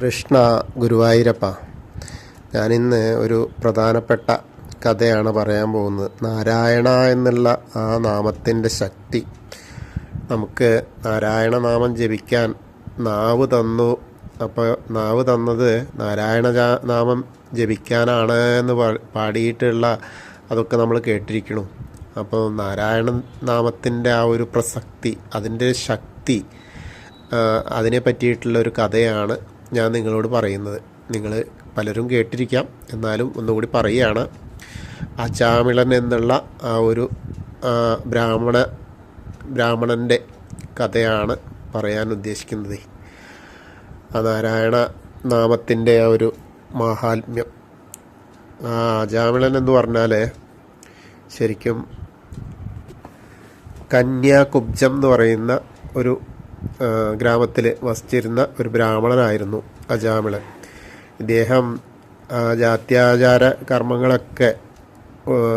കൃഷ്ണ ഗുരുവായൂരപ്പ. ഞാനിന്ന് ഒരു പ്രധാനപ്പെട്ട കഥയാണ് പറയാൻ പോകുന്നത്. നാരായണ എന്നുള്ള ആ നാമത്തിന്റെ ശക്തി. നമുക്ക് നാരായണ നാമം ജപിക്കാൻ നാവ് തന്നു. അപ്പോൾ നാവ് തന്നത് നാരായണ നാമം ജപിക്കാനാണ് എന്ന് പാടിയിട്ടുള്ള അതൊക്കെ നമ്മൾ കേട്ടിരിക്കണു. അപ്പോൾ നാരായണ നാമത്തിന്റെ ആ ഒരു പ്രസക്തി അതിന്റെ ശക്തി അതിനെ പറ്റിയിട്ടുള്ള ഒരു കഥയാണ് ഞാൻ നിങ്ങളോട് പറയുന്നത്. നിങ്ങൾ പലരും കേട്ടിരിക്കാം. എന്നാലും ഒന്നുകൂടി പറയുകയാണ്. അചാമിളൻ എന്നുള്ള ആ ഒരു ബ്രാഹ്മണ ബ്രാഹ്മണന്റെ കഥയാണ് പറയാൻ ഉദ്ദേശിക്കുന്നത്. ആ നാരായണ നാമത്തിന്റെ ആ ഒരു മാഹാത്മ്യം. ആ അജാമിളൻ എന്ന് പറഞ്ഞാൽ ശരിക്കും കന്യാകുബ്ജം എന്ന് പറയുന്ന ഒരു ഗ്രാമത്തിൽ വസിച്ചിരുന്ന ഒരു ബ്രാഹ്മണനായിരുന്നു. അജാമിളൻ. ഇദ്ദേഹം ജാത്യാചാര കർമ്മങ്ങളൊക്കെ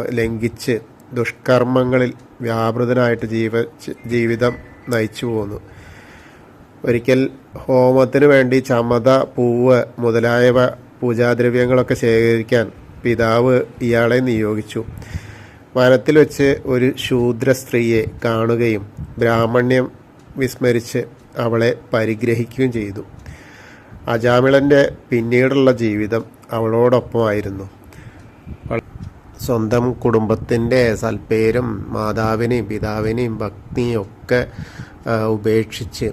ലംഘിച്ച് ദുഷ്കർമ്മങ്ങളിൽ വ്യാപൃതനായിട്ട് ജീവ ജീവിതം നയിച്ചു പോന്നു. ഒരിക്കൽ ഹോമത്തിന് വേണ്ടി ചമത പൂവ് മുതലായവ പൂജാദ്രവ്യങ്ങളൊക്കെ ശേഖരിക്കാൻ പിതാവ് ഇയാളെ നിയോഗിച്ചു. വനത്തിൽ വെച്ച് ഒരു ശൂദ്ര സ്ത്രീയെ കാണുകയും ബ്രാഹ്മണ്യം വിസ്മരിച്ച് അവളെ പരിഗ്രഹിക്കുകയും ചെയ്തു. അജാമിളന്റെ പിന്നീടുള്ള ജീവിതം അവളോടൊപ്പമായിരുന്നു. സ്വന്തം കുടുംബത്തിന്റെ സൽപ്പേരും മാതാവിനെയും പിതാവിനെയും ഭക്തിയും ഒക്കെ ഉപേക്ഷിച്ച്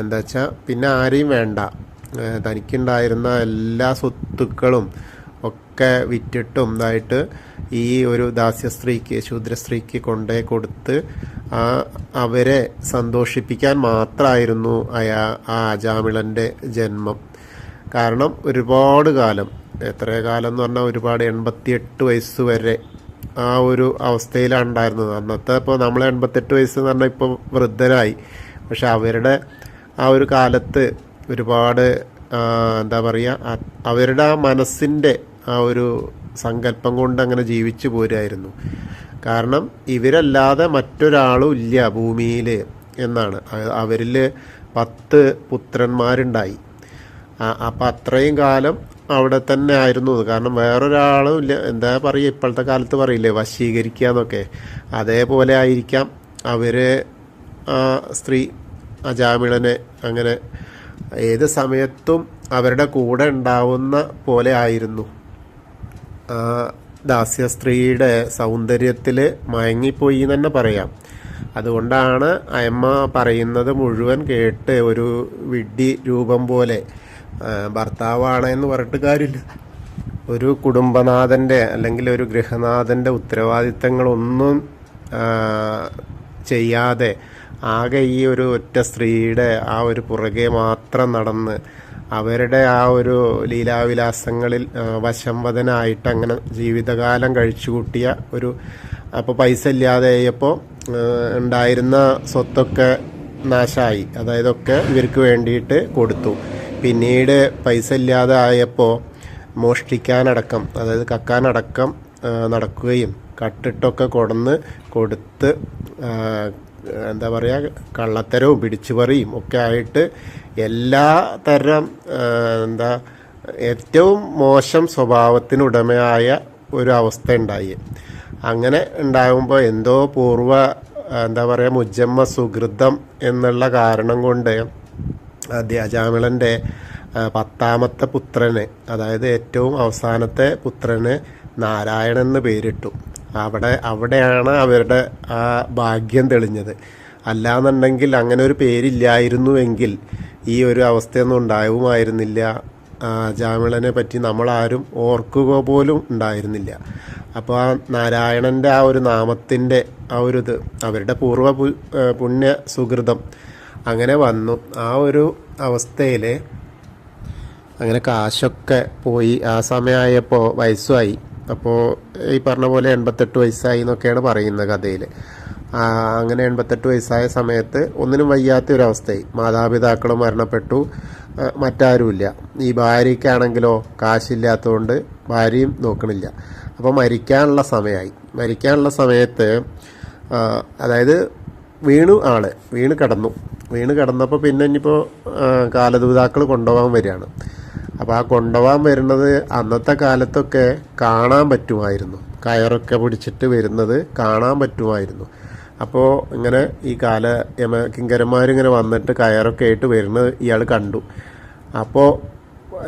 എന്താ വെച്ചാൽ പിന്നെ ആരെയും വേണ്ട. തനിക്കുണ്ടായിരുന്ന എല്ലാ സ്വത്തുക്കളും ഒക്കെ വിറ്റിട്ടും ഇതായിട്ട് ഈ ഒരു ദാസ്യസ്ത്രീക്ക് ശൂദ്രസ്ത്രീക്ക് കൊണ്ടേ കൊടുത്ത് ആ അവരെ സന്തോഷിപ്പിക്കാൻ മാത്രമായിരുന്നു അയാ ആ അജാമിളന്റെ ജന്മം. കാരണം ഒരുപാട് കാലം എത്ര കാലം എന്ന് പറഞ്ഞാൽ ഒരുപാട് എൺപത്തിയെട്ട് വയസ്സ് വരെ ആ ഒരു അവസ്ഥയിലാണ് ഉണ്ടായിരുന്നത്. അന്നത്തെ ഇപ്പോൾ നമ്മൾ എൺപത്തെട്ട് വയസ്സ് എന്ന് പറഞ്ഞാൽ ഇപ്പോൾ വൃദ്ധരായി. പക്ഷെ അവരുടെ ആ ഒരു കാലത്ത് ഒരുപാട് എന്താ പറയുക അവരുടെ ആ മനസ്സിന്റെ ആ ഒരു സങ്കല്പം കൊണ്ട് അങ്ങനെ ജീവിച്ചു പോരായിരുന്നു. കാരണം ഇവരല്ലാതെ മറ്റൊരാളും ഇല്ല ഭൂമിയിൽ എന്നാണ്. അവരിൽ പത്ത് പുത്രന്മാരുണ്ടായി. അപ്പം അത്രയും കാലം അവിടെ തന്നെ ആയിരുന്നു. കാരണം വേറൊരാളും ഇല്ല. എന്താ പറയുക ഇപ്പോഴത്തെ കാലത്ത് പറയില്ലേ വശീകരിക്കുക എന്നൊക്കെ. അതേപോലെ ആയിരിക്കാം അവർ സ്ത്രീ അജാമിളനെ അങ്ങനെ ഏത് സമയത്തും അവരുടെ കൂടെ ഉണ്ടാവുന്ന പോലെ ആയിരുന്നു. ദാസ്യ സ്ത്രീയുടെ സൗന്ദര്യത്തിൽ മയങ്ങിപ്പോയി എന്ന് തന്നെ പറയാം. അതുകൊണ്ടാണ് അയമ്മ പറയുന്നത് മുഴുവൻ കേട്ട് ഒരു വിഡ്ഢി രൂപം പോലെ. ഭർത്താവാണ് എന്ന് പറഞ്ഞിട്ട് കാര്യമില്ല. ഒരു കുടുംബനാഥന്റെ അല്ലെങ്കിൽ ഒരു ഗൃഹനാഥന്റെ ഉത്തരവാദിത്തങ്ങളൊന്നും ചെയ്യാതെ ആകെ ഈ ഒരു ഒറ്റ സ്ത്രീയുടെ ആ ഒരു പുറകെ മാത്രം നടന്ന് അവരുടെ ആ ഒരു ലീലാവിലാസങ്ങളിൽ വശംവദനായിട്ട് അങ്ങനെ ജീവിതകാലം കഴിച്ചു കൂട്ടിയ ഒരു അപ്പോൾ പൈസ ഇല്ലാതെ ആയപ്പോൾ ഉണ്ടായിരുന്ന സ്വത്തൊക്കെ നാശമായി അതായത് ഒക്കെ ഇവർക്ക് വേണ്ടിയിട്ട് കൊടുത്തു. പിന്നീട് പൈസ ഇല്ലാതെ ആയപ്പോൾ മോഷ്ടിക്കാനടക്കം അതായത് കക്കാനടക്കം നടക്കുകയും കട്ടിട്ടൊക്കെ കൊടന്ന് കൊടുത്ത് എന്താ പറയുക കള്ളത്തരവും പിടിച്ചുപറിയും ഒക്കെ ആയിട്ട് എല്ലാ തരം എന്താ ഏറ്റവും മോശം സ്വഭാവത്തിനുടമയായ ഒരു അവസ്ഥ ഉണ്ടായി. അങ്ങനെ ഉണ്ടാകുമ്പോൾ എന്തോ പൂർവ എന്താ പറയുക മുജ്ജമ്മ സുഹൃതം എന്നുള്ള കാരണം കൊണ്ട് അജാമിളന്റെ പത്താമത്തെ പുത്രന് അതായത് ഏറ്റവും അവസാനത്തെ പുത്രന് നാരായണൻ എന്ന് പേരിട്ടു. അവിടെ അവിടെയാണ് അവരുടെ ആ ഭാഗ്യം തെളിഞ്ഞത്. അല്ലാന്നുണ്ടെങ്കിൽ അങ്ങനെ ഒരു പേരില്ലായിരുന്നുവെങ്കിൽ ഈ ഒരു അവസ്ഥയൊന്നും ഉണ്ടാവുമായിരുന്നില്ല. ജാമിളനെ പറ്റി നമ്മളാരും ഓർക്കുക പോലും ഉണ്ടായിരുന്നില്ല. അപ്പോൾ ആ നാരായണന്റെ ആ ഒരു നാമത്തിന്റെ ആ ഒരു ഇത് അവരുടെ പൂർവ പുണ്യ സുഹൃതം അങ്ങനെ വന്നു. ആ ഒരു അവസ്ഥയിൽ അങ്ങനെ കാശൊക്കെ പോയി. ആ സമയമായപ്പോൾ വയസ്സുമായി. അപ്പോൾ ഈ പറഞ്ഞ പോലെ എൺപത്തെട്ട് വയസ്സായി എന്നൊക്കെയാണ് പറയുന്നത് കഥയിൽ അങ്ങനെ എൺപത്തെട്ട് വയസ്സായ സമയത്ത് ഒന്നിനും വയ്യാത്ത ഒരവസ്ഥയായി മാതാപിതാക്കളും മരണപ്പെട്ടു. മറ്റാരുമില്ല. ഈ ഭാര്യയ്ക്കാണെങ്കിലോ കാശില്ലാത്തതുകൊണ്ട് ഭാര്യയും നോക്കണില്ല. അപ്പോൾ മരിക്കാനുള്ള സമയമായി മരിക്കാനുള്ള സമയത്ത് അതായത് വീണു ആൾ. വീണ് കിടന്നു. വീണ് കിടന്നപ്പോൾ പിന്നെ ഇനിയിപ്പോൾ കാലദൂതാക്കൾ കൊണ്ടുപോകാൻ വരികയാണ്. അപ്പോൾ ആ കൊണ്ടുപോകാൻ വരുന്നത് അന്നത്തെ കാലത്തൊക്കെ കാണാൻ പറ്റുമായിരുന്നു. കയറൊക്കെ പിടിച്ചിട്ട് വരുന്നത് കാണാൻ പറ്റുമായിരുന്നു. അപ്പോൾ ഇങ്ങനെ ഈ കാല യമ കിങ്കരന്മാരിങ്ങനെ വന്നിട്ട് കയറൊക്കെ ആയിട്ട് വരുന്നത് ഇയാൾ കണ്ടു. അപ്പോൾ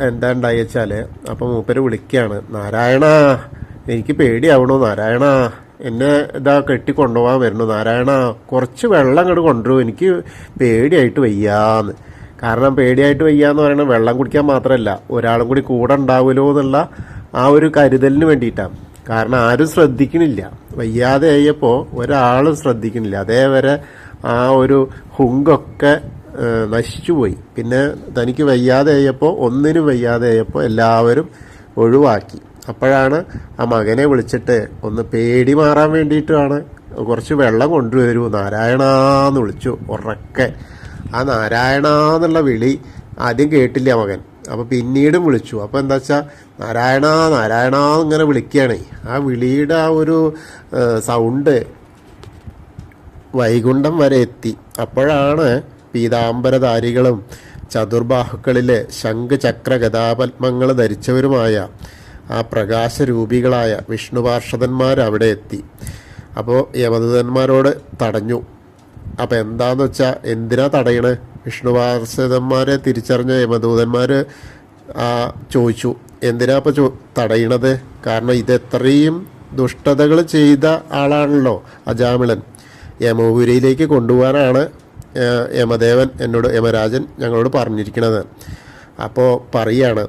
എന്താ ഉണ്ടായി വെച്ചാൽ അപ്പോൾ മൂപ്പര് വിളിക്കുകയാണ് നാരായണ എനിക്ക് പേടിയാവണോ നാരായണ എന്നെ ഇതാ കെട്ടി കൊണ്ടുപോകാൻ വരുന്നു നാരായണ കുറച്ച് വെള്ളം അങ്ങോട്ട് കൊണ്ടുവരും എനിക്ക് പേടിയായിട്ട് വയ്യാന്ന്. കാരണം പേടിയായിട്ട് വയ്യ എന്ന് പറയുന്നത് വെള്ളം കുടിക്കാൻ മാത്രമല്ല ഒരാളും കൂടി കൂടെ ഉണ്ടാവുമല്ലോ എന്നുള്ള ആ ഒരു കരുതലിന് വേണ്ടിയിട്ടാണ് കാരണം ആരും ശ്രദ്ധിക്കണില്ല വയ്യാതെ ആയപ്പോൾ ഒരാളും ശ്രദ്ധിക്കണില്ല അതേവരെ ആ ഒരു ഹുങ്കൊക്കെ നശിച്ചുപോയി. പിന്നെ തനിക്ക് വയ്യാതെ ആയപ്പോൾ ഒന്നിനും വയ്യാതെ ആയപ്പോൾ എല്ലാവരും ഒഴിവാക്കി. അപ്പോഴാണ് ആ മകനെ വിളിച്ചിട്ട് ഒന്ന് പേടി മാറാൻ വേണ്ടിയിട്ടാണ് കുറച്ച് വെള്ളം കൊണ്ടുവരൂ. നാരായണാന്ന് വിളിച്ചു ഉറക്കെ. ആ നാരായണ എന്നുള്ള വിളി ആദ്യം കേട്ടില്ല മകൻ. അപ്പൊ പിന്നീടും വിളിച്ചു. അപ്പൊ എന്താ വെച്ചാ നാരായണ നാരായണ ഇങ്ങനെ വിളിക്കുകയാണ്. ആ വിളിയുടെ ആ ഒരു സൗണ്ട് വൈകുണ്ഠം വരെ എത്തി. അപ്പോഴാണ് പീതാംബരധാരികളും ചതുർബാഹുക്കളിലെ ശംഖ് ചക്ര ഗതാപത്മങ്ങൾ ധരിച്ചവരുമായ ആ പ്രകാശരൂപികളായ വിഷ്ണു പാർഷദന്മാർ അവിടെ എത്തി. അപ്പോൾ യമദൂതന്മാരോട് തടഞ്ഞു. അപ്പം എന്താന്ന് വെച്ചാൽ എന്തിനാ തടയണേ? വിഷ്ണു പാർഷദന്മാരെ തിരിച്ചറിഞ്ഞ യമദൂതന്മാർ ചോദിച്ചു എന്തിനാ ഇപ്പോൾ ചോ തടയണത്? കാരണം ഇത് എത്രയും ദുഷ്ടതകൾ ചെയ്ത ആളാണല്ലോ അജാമിളൻ. യമപുരിയിലേക്ക് കൊണ്ടുപോകാനാണ് യമദേവൻ എന്നോട് യമരാജൻ ഞങ്ങളോട് പറഞ്ഞിരിക്കുന്നത് അപ്പോൾ പറയാണ്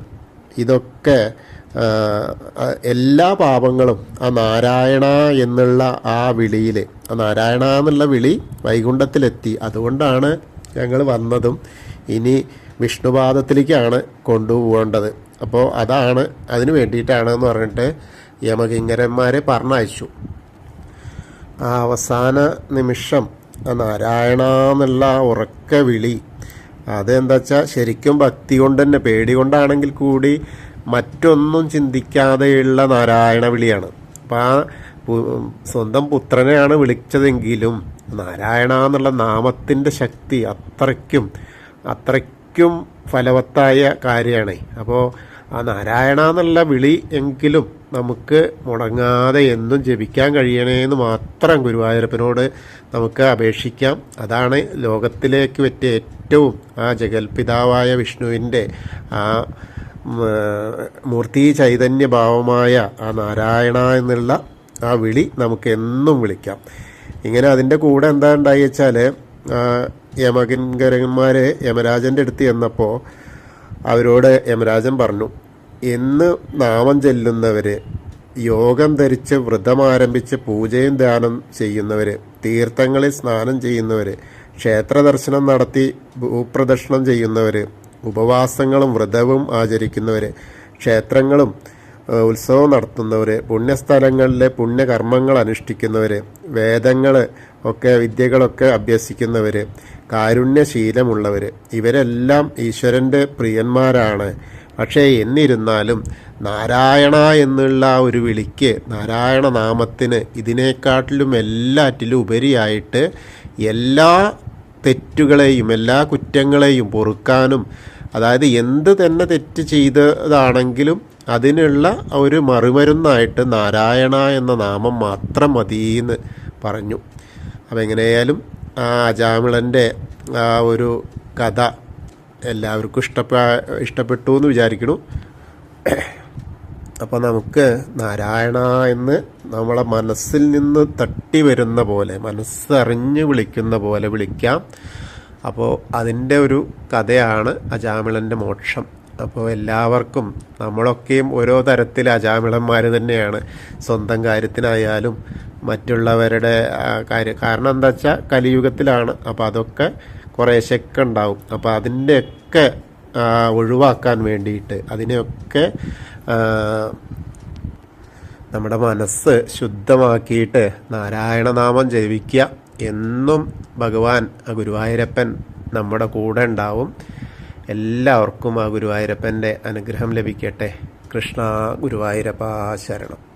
ഇതൊക്കെ എല്ലാ പാപങ്ങളും ആ നാരായണ എന്നുള്ള ആ വിളിയിൽ ആ നാരായണ എന്നുള്ള വിളി വൈകുണ്ഠത്തിലെത്തി. അതുകൊണ്ടാണ് ഞങ്ങൾ വന്നതും ഇനി വിഷ്ണുപാദത്തിലേക്കാണ് കൊണ്ടുപോകേണ്ടത്. അപ്പോൾ അതാണ് അതിന് വേണ്ടിയിട്ടാണ് എന്ന് പറഞ്ഞിട്ട് യമകിങ്കരന്മാരെ പറഞ്ഞയച്ചു. ആ അവസാന നിമിഷം ആ നാരായണ എന്നുള്ള ഉറക്ക വിളി അതെന്താ വെച്ചാൽ ശരിക്കും ഭക്തി കൊണ്ട് തന്നെ പേടി കൊണ്ടാണെങ്കിൽ കൂടി മറ്റൊന്നും ചിന്തിക്കാതെയുള്ള നാരായണ വിളിയാണ്. അപ്പം ആ സ്വന്തം പുത്രനെയാണ് വിളിച്ചതെങ്കിലും നാരായണ എന്നുള്ള നാമത്തിന്റെ ശക്തി അത്രയ്ക്കും അത്രയ്ക്കും ഫലവത്തായ കാര്യമാണ് അപ്പോൾ ആ നാരായണ എന്നുള്ള വിളി എങ്കിലും നമുക്ക് മുടങ്ങാതെ എന്നും ജപിക്കാൻ കഴിയണേന്ന് മാത്രം ഗുരുവായൂരപ്പനോട് നമുക്ക് അപേക്ഷിക്കാം. അതാണ് ലോകത്തിലേക്ക് പറ്റിയ ഏറ്റവും ആ ജഗൽപിതാവായ വിഷ്ണുവിന്റെ ആ മൂർത്തി ചൈതന്യ ഭാവമായ ആ നാരായണ എന്നുള്ള ആ വിളി നമുക്ക് എന്നും വിളിക്കാം. ഇങ്ങനെ അതിന്റെ കൂടെ എന്താ ഉണ്ടായി വെച്ചാൽ യമകിൻകരന്മാർ യമരാജന്റെ അടുത്ത് ചെന്നപ്പോൾ അവരോട് യമരാജൻ പറഞ്ഞു എന്ന് നാമം ചെല്ലുന്നവർ യോഗം ധരിച്ച് വ്രതം ആരംഭിച്ച് പൂജയും ധ്യാനം ചെയ്യുന്നവർ തീർത്ഥങ്ങളിൽ സ്നാനം ചെയ്യുന്നവർ ക്ഷേത്ര ദർശനം നടത്തി ഭൂപ്രദക്ഷിണം ചെയ്യുന്നവർ ഉപവാസങ്ങളും വ്രതവും ആചരിക്കുന്നവർ ക്ഷേത്രങ്ങളും ഉത്സവം നടത്തുന്നവർ പുണ്യസ്ഥലങ്ങളിലെ പുണ്യകർമ്മങ്ങൾ അനുഷ്ഠിക്കുന്നവർ വേദങ്ങൾ ഒക്കെ വിദ്യകളൊക്കെ അഭ്യസിക്കുന്നവർ കാരുണ്യശീലമുള്ളവർ ഇവരെല്ലാം ഈശ്വരന്റെ പ്രിയന്മാരാണ്. പക്ഷേ എന്നിരുന്നാലും നാരായണ എന്നുള്ള ഒരു വിളിക്ക് നാരായണ നാമത്തിന് ഇതിനേക്കാട്ടിലും എല്ലാറ്റിലും ഉപരിയായിട്ട് എല്ലാ തെറ്റുകളെയും എല്ലാ കുറ്റങ്ങളെയും പൊറുക്കാനും അതായത് എന്ത് തന്നെ തെറ്റ് ചെയ്തതാണെങ്കിലും അതിനുള്ള ഒരു മറുമരുന്നായിട്ട് നാരായണ എന്ന നാമം മാത്രം മതി എന്ന് പറഞ്ഞു. അപ്പം എങ്ങനെയായാലും ആ അജാമിളന്റെ ആ ഒരു കഥ എല്ലാവർക്കും ഇഷ്ടപ്പെ ഇഷ്ടപ്പെട്ടു എന്ന് വിചാരിക്കുന്നു. അപ്പോൾ നമുക്ക് നാരായണ എന്ന് നമ്മളെ മനസ്സിൽ നിന്ന് തട്ടി വരുന്ന പോലെ മനസ്സറിഞ്ഞ് വിളിക്കുന്ന പോലെ വിളിക്കാം. അപ്പോൾ അതിന്റെ ഒരു കഥയാണ് അജാമിളന്റെ മോക്ഷം. അപ്പോൾ എല്ലാവർക്കും നമ്മളൊക്കെയും ഓരോ തരത്തിൽ അജാമിളന്മാർ തന്നെയാണ്. സ്വന്തം കാര്യത്തിനായാലും മറ്റുള്ളവരുടെ കാര്യം കാരണം എന്താ വെച്ചാൽ കലിയുഗത്തിലാണ്. അപ്പോൾ അതൊക്കെ കുറേശ്ശൊക്കെ ഉണ്ടാവും. അപ്പോൾ അതിന്റെയൊക്കെ ഒഴിവാക്കാൻ വേണ്ടിയിട്ട് അതിനെയൊക്കെ നമ്മുടെ മനസ്സ് ശുദ്ധമാക്കിയിട്ട് നാരായണനാമം ജപിക്കുക. എന്നും ഭഗവാൻ ആ ഗുരുവായൂരപ്പൻ നമ്മുടെ കൂടെ ഉണ്ടാവും. എല്ലാവർക്കും ആ ഗുരുവായൂരപ്പന്റെ അനുഗ്രഹം ലഭിക്കട്ടെ. കൃഷ്ണ ഗുരുവായൂരപ്പ ശരണം.